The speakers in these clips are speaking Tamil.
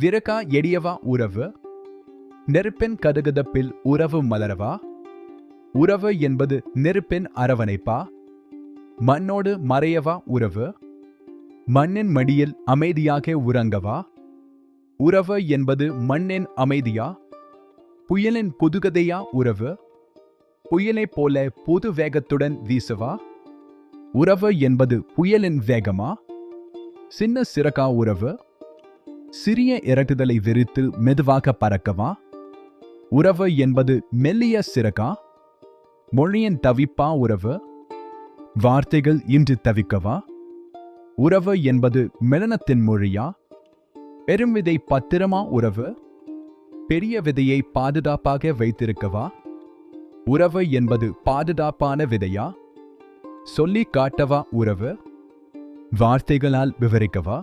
விரகா எடியவா உறவு? நெருப்பின் கதகதப்பில் உறவு மலரவா? உறவு என்பது நெருப்பின் அரவணைப்பா? மண்ணோடு மறையவா உறவு? மண்ணின் மடியில் அமைதியாக உறங்கவா? உறவு என்பது மண்ணின் அமைதியா? புயலின் புதுகதையா உறவு? புயலைப் போல புது வேகத்துடன் வீசவா? உறவு என்பது புயலின் வேகமா? சின்ன சிறக்கா உறவு? சிறிய இறட்டுதலை விரித்து மெதுவாக பறக்கவா? உறவு என்பது மெல்லிய சிறகா? மொழியின் தவிப்பா உறவு? வார்த்தைகள் இன்று தவிக்கவா? உறவு என்பது மெலனத்தின் மொழியா? பெரும் விதை பத்திரமா உறவு? பெரிய விதையை பாதுகாப்பாக வைத்திருக்கவா? உறவு என்பது பாதுகாப்பான விதையா? சொல்லி காட்டவா உறவு? வார்த்தைகளால் விவரிக்கவா?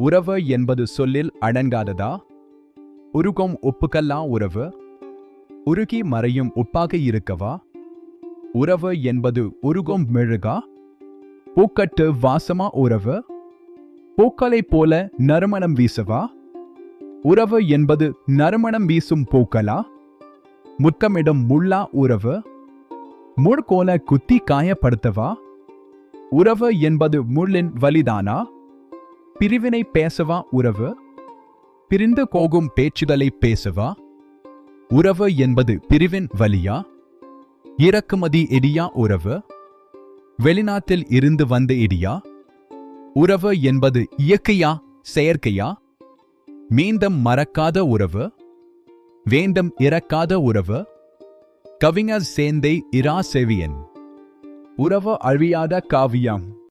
உறவு என்பது சொல்லில் அடங்காததா? உருகும் உப்புக்கல்லா உறவு? உருகி மறையும் உப்பாக இருக்கவா? உறவு என்பது உருகும் மெழுகா? பூக்கட்டு வாசமா உறவு? பூக்களைப் போல நறுமணம் வீசவா? உறவு என்பது நறுமணம் வீசும் பூக்களா முத்தமிடும் முள்ளா உறவு? முள்கோல குத்தி காயப்படுத்தவா? உறவு என்பது முள்ளின் வலிதானா? பிரிவினை பேசவா உறவு? பிரிந்து போகும் பேச்சுதலை பேசவா? உறவு என்பது பிரிவின் வலியா இறக்குமதி இடியா உறவு? வெளிநாட்டில் இருந்து வந்த இடியா உறவு என்பது இயற்கையா செயற்கையா? மீண்டும் மறக்காத உறவு? வேண்டும் இறக்காத உறவு? கவிஞர் சேந்தை இரா செவியன். உறவு அழியாத காவியம்.